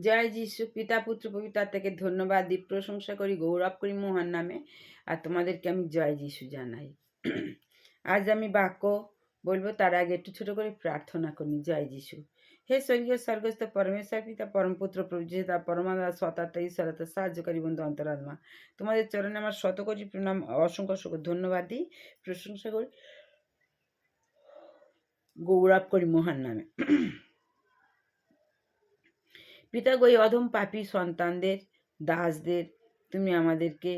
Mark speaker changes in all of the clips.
Speaker 1: জয় যিশু, পিতা, পুত্র, পবিতার থেকে ধন্যবাদ দিই, প্রশংসা করি, গৌরব করি মহান নামে। আর তোমাদেরকে আমি জয় যিশু জানাই। আজ আমি বাক্য বলব, তার আগে একটু ছোট করে প্রার্থনা করি, জয় যিশু। হে স্বর্গীয় স্বর্গস্থ, পরমেশ্বর পিতা, পরমপুত্র প্রভুতা পরমাদা সতাত্মা ঈশ্বরতা সাহায্যকারী বন্ধু, অন্তরাত্মা। তোমাদের চরণে আমার শত কোটি প্রণাম, অসংখ্য অসংখ্য ধন্যবাদ দিই, প্রশংসা করি, গৌরব করি মহান নামে। পিতা গো এই অধম পাপী সন্তানদের, দাসদের, তুমি আমাদেরকে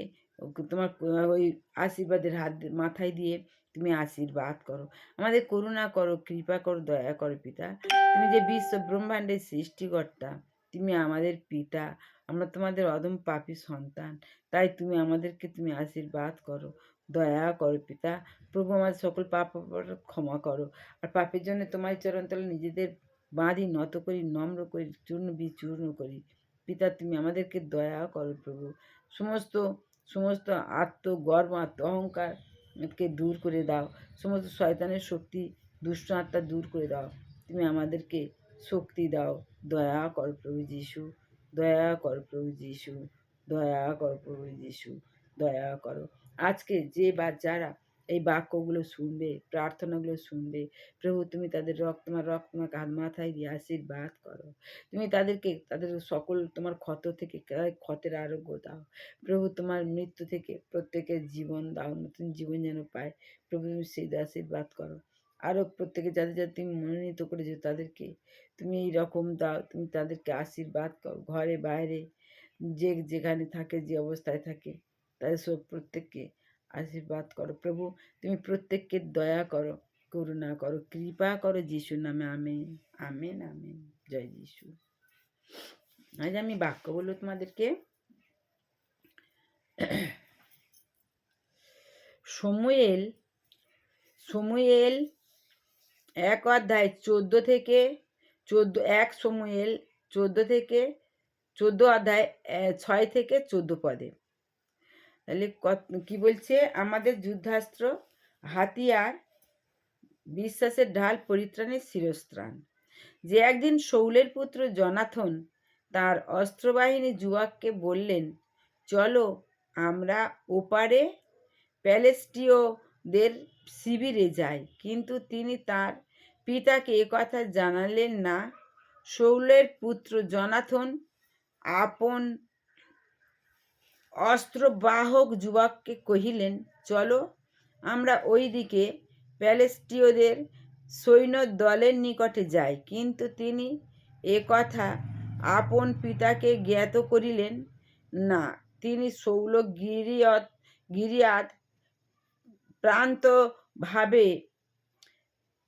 Speaker 1: তোমার ওই আশীর্বাদের হাত মাথায় দিয়ে তুমি আশীর্বাদ করো। আমাদের করুণা করো, কৃপা করো, দয়া করো পিতা। তুমি যে বিশ্ব ব্রহ্মাণ্ডের সৃষ্টিকর্তা, তুমি আমাদের পিতা। আমরা তোমাদের অদম পাপী সন্তান। তাই তুমি আমাদেরকে তুমি আশীর্বাদ করো, দয়া করো পিতা। প্রভু আমাদের সকল পাপ ক্ষমা করো। আর পাপের জন্য তোমার চরণতলে নিজেদের বাঁধি নত করি, নম্র করি, চূর্ণ বিচূর্ণ করি। পিতা, তুমি আমাদেরকে দয়া করো প্রভু। সমস্ত সমস্ত আত্মগর্ব আত্ম অহংকারকে দূর করে দাও। সমস্ত শয়তানের শক্তি, দুষ্ট আত্মা দূর করে দাও। তুমি আমাদেরকে শক্তি দাও। দয়া কর প্রভু যিশু। দয়া কর প্রভু যিশু। দয়া কর প্রভু যিশু। দয়া করো। আজকে যে বা যারা এই বাক্যগুলো শুনবে, প্রার্থনাগুলো শুনবে। প্রভু, তুমি তাদের রক্ত, তোমার রক্ত তোমার কাঁধ মাথায় দিয়ে আশীর্বাদ করো। তুমি তাদেরকে, তাদের সকল তোমার ক্ষত থেকে, ক্ষতের আরোগ্য দাও। প্রভু, তোমার মৃত্যু থেকে প্রত্যেকের জীবন দাও, নতুন জীবন যেন পায়। প্রভু, তুমি সেই আশীর্বাদ করো। আরও প্রত্যেকে যাদের যাদের তুমি মনোনীত করেছ তাদেরকে, তুমি এই রকম দাও, তুমি তাদেরকে আশীর্বাদ করো। ঘরে, বাইরে, যে যেখানে থাকে, যে অবস্থায় থাকে, তাদের সব প্রত্যেককে আশীর্বাদ করো। প্রভু, তুমি প্রত্যেককে দয়া করো, করুণা করো, কৃপা করো যিশু নামে। Amen amen amen. জয় যিশু। আজ আমি বাক্য বলব তোমাদেরকে। সমুয়েল সমুয়েল এক অধ্যায় চোদ্দ থেকে চোদ্দ, এক সমুয়েল চোদ্দ থেকে চোদ্দ অধ্যায় ছয় থেকে চোদ্দ পদে। তাহলে কি বলছে? আমাদের যুদ্ধাস্ত্র, হাতিয়ার, বিশ্বাসের ঢাল, পরিত্রাণের শিরস্ত্রাণ। যে একদিন শৌলের পুত্র জনাথন তার অস্ত্রবাহিনী যুবককে বললেন, চলো আমরা ওপারে প্যালেস্টীয়দের শিবিরে যাই। কিন্তু তিনি তার পিতাকে একথা জানালেন না। শৌলের পুত্র জনাথন আপন অস্ত্রবাহক যুবককে কহিলেন, চলো, আমরা ওই দিকে প্যালেস্টীয়দের সৈন্য দলের নিকটে যাই। কিন্তু তিনি এ কথা আপন পিতাকে জ্ঞাত করিলেন না। তিনি শৌল গিরিয়ত গিরিয়াত প্রান্তভাবে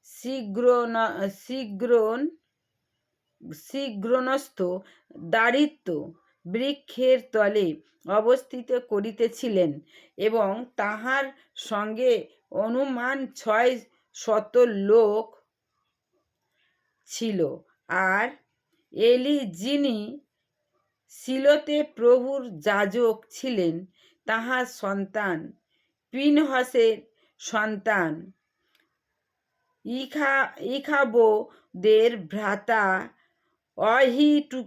Speaker 1: শীঘ্র শীঘ্রন শীঘ্রণস্থ দারিদ্র বৃক্ষের তলে অবস্থিত করিতেছিলেন এবং তাহার সঙ্গে অনুমান ছয় শত লোক ছিল। আর এলি যিনি শিলতে প্রভুর যাজক ছিলেন, তাহার সন্তান পিনহসের সন্তান ইখা, ইখাবোদের ভ্রাতা অহিটু,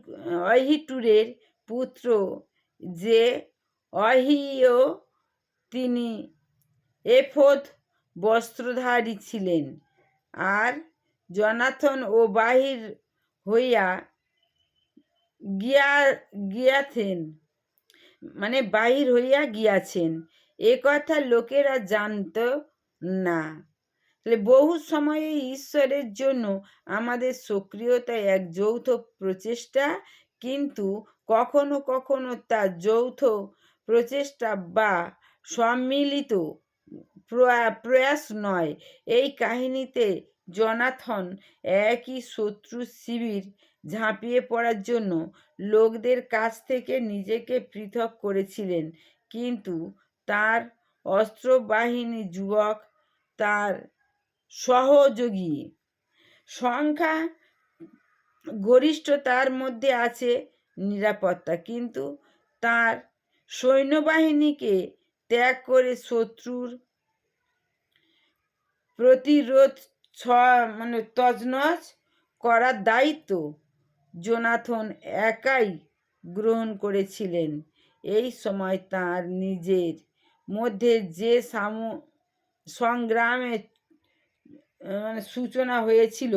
Speaker 1: অহিটুরের পুত্র যে অহিও তিনি এফোদ বস্ত্রধারী ছিলেন। আর জনাথন ও বাহির হইয়া গিয়া, গিয়াছেন। মানে বাহির হইয়া গিয়াছেন। এ কথা লোকেরা জানত না। তাহলে বহু সময়ে ঈশ্বরের জন্য আমাদের সক্রিয়তা এক যৌথ প্রচেষ্টা, কিন্তু কখনো কখনো তা যৌথ প্রচেষ্টা বা সম্মিলিত প্রয়া- প্রয়াস নয়। এই কাহিনীতে জনাথন একই শত্রু শিবির ঝাঁপিয়ে পড়ার জন্য লোকদের কাছ থেকে নিজেকে পৃথক করেছিলেন। কিন্তু তার অস্ত্রবাহিনী যুবক তার সহযোগী। সংখ্যা গরিষ্ঠতার মধ্যে আছে নিরাপত্তা, কিন্তু তার সৈন্যবাহিনীকে ত্যাগ করে শত্রুর প্রতিরোধ ছ মানে তজনজ করার দায়িত্ব জোনাথন একাই গ্রহণ করেছিলেন। এই সময় তার নিজের মধ্যে যে সাম সংগ্রামের মানে সূচনা হয়েছিল,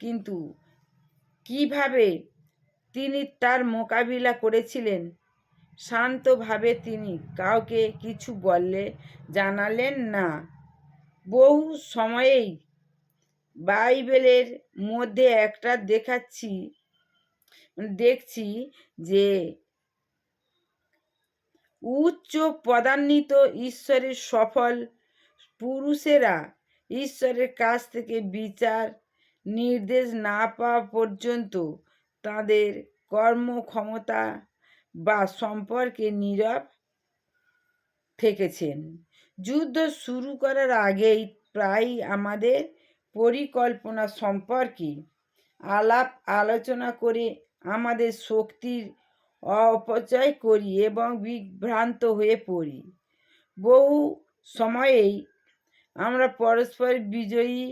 Speaker 1: কিন্তু কীভাবে তিনি তার মোকাবিলা করেছিলেন। শান্তভাবে তিনি কাউকে কিছু বললে জানালেন না। বহু সময়েই বাইবেলের মধ্যে একটা দেখাচ্ছি, দেখছি যে উচ্চ পদান্বিত ঈশ্বরের সফল পুরুষেরা ঈশ্বরের কাছ থেকে বিচার, নির্দেশ না পাওয়া পর্যন্ত তাদের কর্মক্ষমতা বা সম্পর্কে নীরব থেকেছেন। যুদ্ধ শুরু করার আগেই প্রায় আমাদের পরিকল্পনা সম্পর্কে আলাপ আলোচনা করে আমাদের শক্তির অপচয় করি এবং বিভ্রান্ত হয়ে পড়ি। বহু সময়েই আমরা পরস্পর বিজয়ী,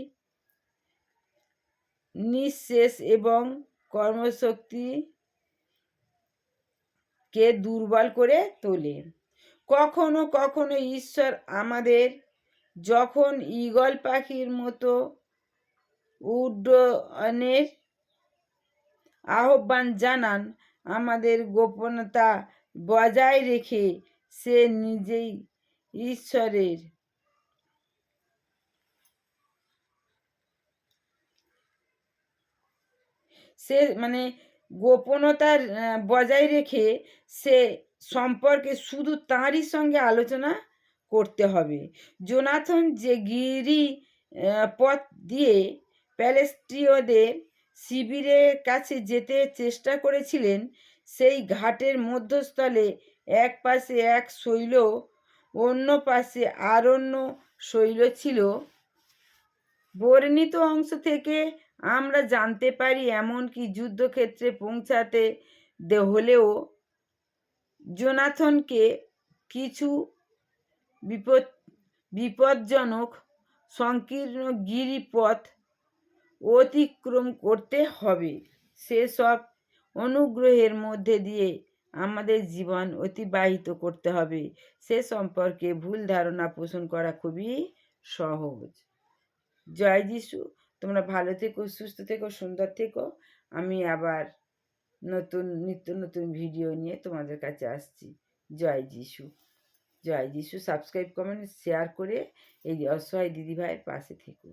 Speaker 1: নিঃশেষ এবং কর্মশক্তি কে দুর্বল করে তোলে। কখনো কখনো ঈশ্বর আমাদের যখন ঈগল পাখির মতো উড্ডয়নের আহ্বান জানান, আমাদের গোপনতা বজায় রেখে সে নিজেই ঈশ্বরের সে মানে গোপনতার বজায় রেখে সে সম্পর্কে শুধু তাঁরই সঙ্গে আলোচনা করতে হবে। জোনাথন যে গিরি পথ দিয়ে প্যালেস্ট্রিয়দের শিবিরের কাছে যেতে চেষ্টা করেছিলেন, সেই ঘাটের মধ্যস্থলে এক পাশে এক শৈল, অন্য পাশে আর অন্য শৈল ছিল। বর্ণিত অংশ থেকে আমরা জানতে পারি এমনকি যুদ্ধক্ষেত্রে পৌঁছাতে দে- হলেও জোনাথনকে কিছু বিপদ, বিপজ্জনক সংকীর্ণ গিরিপথ অতিক্রম করতে হবে। সেসব অনুগ্রহের মধ্যে দিয়ে আমাদের জীবন অতিবাহিত করতে হবে। সে সম্পর্কে ভুল ধারণা পোষণ করা খুবই সহজ। জয় যিশু তোমরা ভালো থেকো, সুস্থ থেকো, সুন্দর থেকো। আমি আবার নতুন, নিত্য নতুন ভিডিও নিয়ে তোমাদের কাছে আসছি। জয় যিশু। জয় যিশু। সাবস্ক্রাইব কমেন্ট শেয়ার করে এই অসহায় দিদিভাইয়ের পাশে থেকো।